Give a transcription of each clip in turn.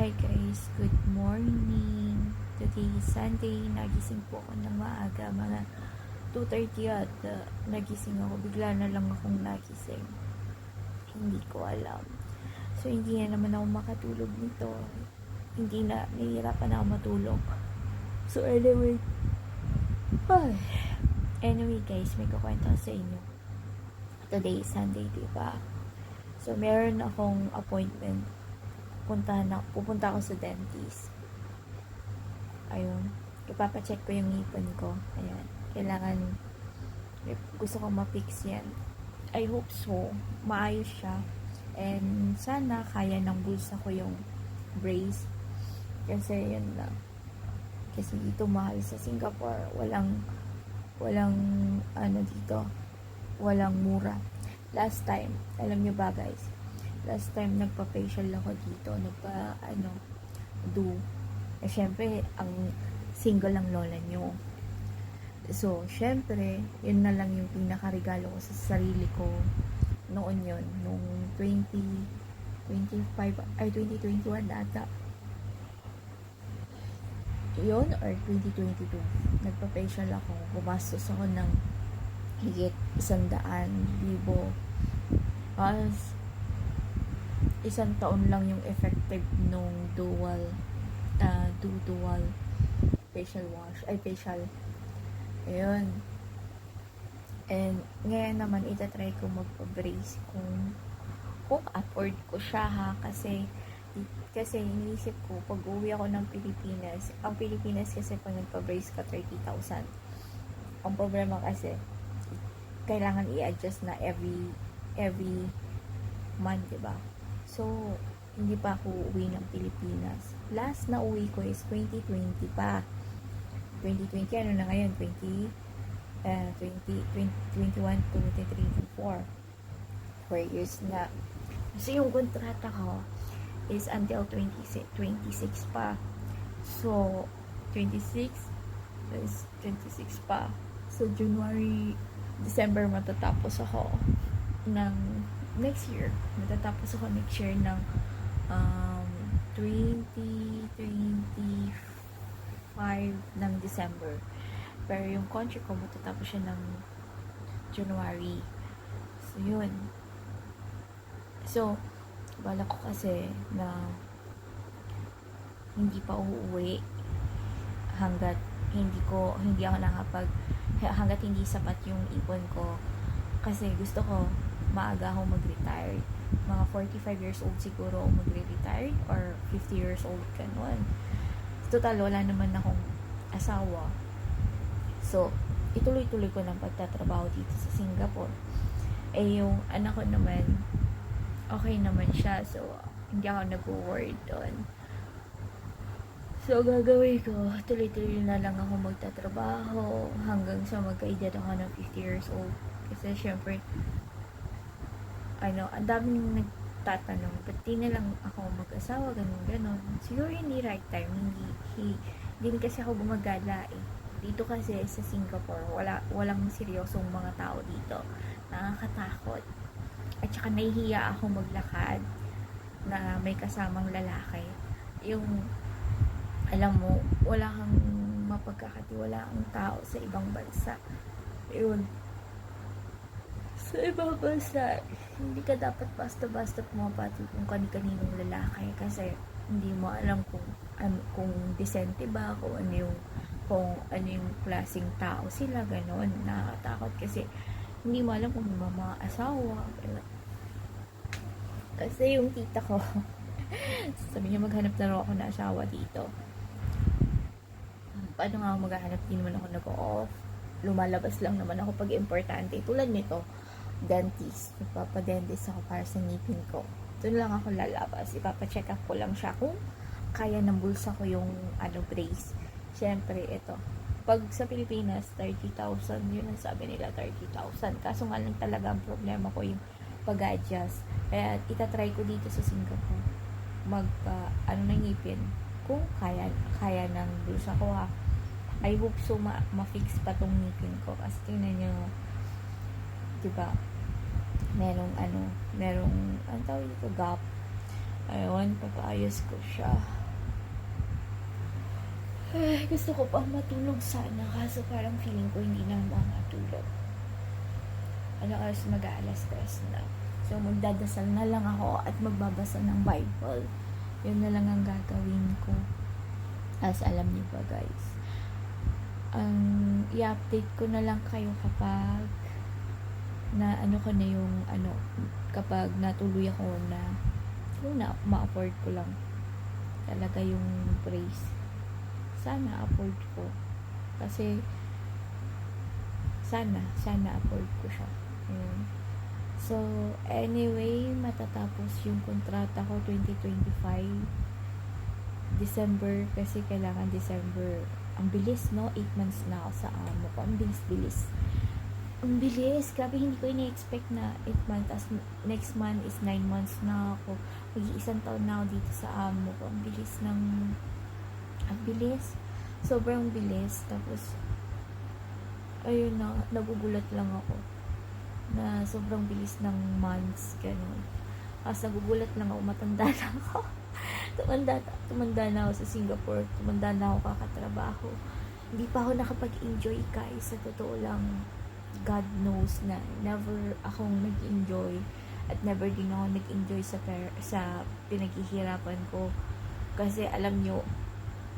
Hi guys, good morning. Today is Sunday. Nagising po ako ng maaga, mga 2.30 at uh, nagising ako. Bigla na lang akong nagising. Hindi ko alam. So, hindi na naman ako makatulog nito. Hindi na, nahihirapan na ako matulog. So, anyway. Ay. Anyway guys, may kukwento sa inyo. Today is Sunday, di ba? So, meron akong appointment punta na, pupunta ako sa dentist. Ayun. Ipapacheck ko yung ngipin ko. Ayan. Kailangan, gusto kong ma-fix yan. I hope so. Maayos siya. And sana kaya ng bulsa ko yung brace. Kasi yun lang. Kasi dito mahal sa Singapore. Walang, walang, ano dito, walang mura. Last time, alam nyo ba guys, last time nagpa-facial ako dito, nagpa, ano, do. Eh, syempre, ang single ang lola nyo. So, syempre, yun na lang yung pinakaregalo ko sa sarili ko noon yun, nung 20, 25, ay 2021 ata. Yun, or 2022. Nagpa-facial ako. Gumastos ako ng higit isang daan libo. As isang taon lang yung effective nung dual uh, dual facial wash ay facial. Ayun. And ngayon naman itatry ko magpa-brace kung kung afford ko siya ha? Kasi kasi iniisip ko pag uwi ako ng Pilipinas ang Pilipinas kasi pag nagpa-brace ka 30,000 ang problema kasi kailangan i-adjust na every every month, 'di ba? So, hindi pa ako uwi ng Pilipinas. Last na uwi ko is 2020 pa. 2020, ano na ngayon? 20, uh, 20, 20 21, 23, 24. 4 years na. So, yung kontrata ko is until 26, 26 pa. So, 26 is 26 pa. So, January, December matatapos ako ng next year. Matatapos ako next year ng um, 2025 ng December. Pero yung contract ko matatapos siya ng January. So, yun. So, bala ko kasi na hindi pa uuwi hanggat hindi ko hindi ako nakapag hanggat hindi sapat yung ipon ko kasi gusto ko maaga ako mag-retire. Mga 45 years old siguro ako magre-retire or 50 years old ganun. Total, wala naman akong asawa. So, ituloy-tuloy ko ng pagtatrabaho dito sa Singapore. Eh, yung anak ko naman, okay naman siya. So, hindi ako nag-worry doon. So, gagawin ko, tuloy-tuloy na lang ako magtatrabaho hanggang sa magka-edad ako ng 50 years old. Kasi, syempre, ano, ang daming nagtatanong, ba't di na lang ako mag-asawa, ganun, ganun. Siguro hindi right time, hindi, hindi, hindi kasi ako gumagala eh. Dito kasi sa Singapore, wala, walang seryosong mga tao dito. Nakakatakot. At saka nahihiya ako maglakad na may kasamang lalaki. Yung, alam mo, wala kang mapagkakatiwalaang tao sa ibang bansa. Yun, sa ibang bansa, hindi ka dapat basta-basta pumapati kung kani-kaninong lalaki kasi hindi mo alam kung ano, kung decente ba, kung ano yung kung ano yung klaseng tao sila, gano'n. Nakakatakot kasi hindi mo alam kung may mga asawa. Gano'n. Kasi yung tita ko, sabi niya maghanap na ako na asawa dito. Paano nga ako maghahanap? Hindi naman ako nag-off. Lumalabas lang naman ako pag importante. Tulad nito, dentist. Nagpapadentist ako para sa ngipin ko. Doon lang ako lalabas. Ipapacheck up ko lang siya kung kaya ng bulsa ko yung ano brace. Siyempre, ito. Pag sa Pilipinas, 30,000. Yun ang sabi nila, 30,000. Kaso nga lang talaga ang problema ko yung pag-adjust. Kaya itatry ko dito sa Singapore. Mag, uh, ano na ngipin. Kung kaya, kaya ng bulsa ko ha. I hope so ma- ma-fix pa tong ngipin ko. Kasi tingnan nyo, diba, merong ano, merong, ang tawag dito, gap. Ayun, papaayos ko siya. Ay, gusto ko pang matulog sana kaso parang feeling ko hindi na makatulog. Ano oras mag-aalas stress na. So, magdadasal na lang ako at magbabasa ng Bible. Yun na lang ang gagawin ko. As alam niyo ba guys. Ang i-update ko na lang kayo kapag na ano ko na yung ano kapag natuloy ako na yung na ma-afford ko lang talaga yung praise. Sana afford ko. Kasi sana sana afford ko siya. Ayun. so anyway matatapos yung kontrata ko 2025 December kasi kailangan December. Ang bilis no? 8 months na ako sa amo ko. Ang bilis bilis ang bilis. Grabe, hindi ko ini-expect na 8 months. As next month is 9 months na ako. Mag-iisang taon na ako dito sa amo ko. Ang bilis ng... Ang bilis. Sobrang bilis. Tapos, ayun na, nagugulat lang ako. Na sobrang bilis ng months. Ganun. Tapos nagugulat lang ako, matanda na ako. tumanda, tumanda na ako sa Singapore. Tumanda na ako kakatrabaho. Hindi pa ako nakapag-enjoy guys. Sa totoo lang God knows na never akong nag-enjoy at never din ako nag-enjoy sa per- sa pinaghihirapan ko. Kasi alam nyo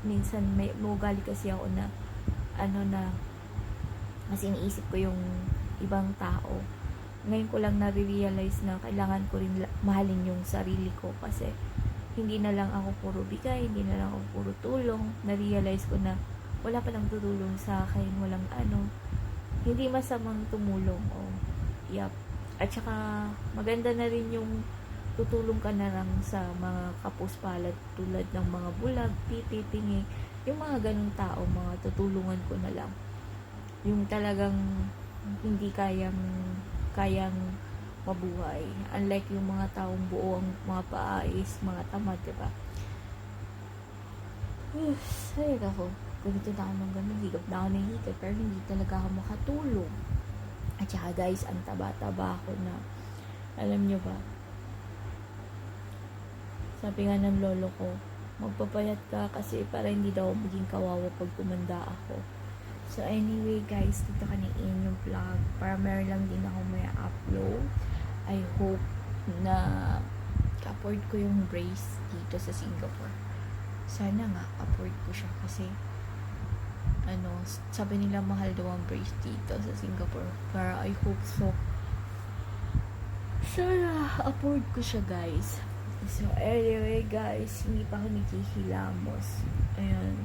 minsan may ugali kasi ako na ano na kasi iniisip ko yung ibang tao. Ngayon ko lang na-realize na kailangan ko rin mahalin yung sarili ko kasi hindi na lang ako puro bigay, hindi na lang ako puro tulong. Na-realize ko na wala pa lang tutulong sa akin, walang ano, hindi masamang tumulong o yap at saka maganda na rin yung tutulong ka na lang sa mga kapuspalad tulad ng mga bulag, pingi yung mga ganong tao, mga tutulungan ko na lang. Yung talagang hindi kayang kayang mabuhay. Unlike yung mga taong buo ang mga paais, mga tamad, diba? Uh, sayag ako ganito na ako ng ganun, higap na ako ng higap, pero hindi talaga ako makatulong. At saka guys, ang taba-taba ako na, alam nyo ba, sabi nga ng lolo ko, magpapayat ka kasi para hindi daw maging kawawa pag tumanda ako. So anyway guys, dito ka na in yung vlog para meron lang din ako may upload. I hope na ka-afford ko yung brace dito sa Singapore. Sana nga, afford ko siya kasi ano, sabi nila mahal daw ang brace dito sa Singapore. Pero I hope so. Sana, afford ko siya, guys. So, anyway, guys, hindi pa ako naghihilamos. Ayan.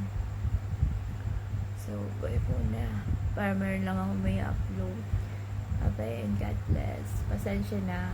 So, bye po na. Para meron lang ako may upload. Bye and God bless. Pasensya na.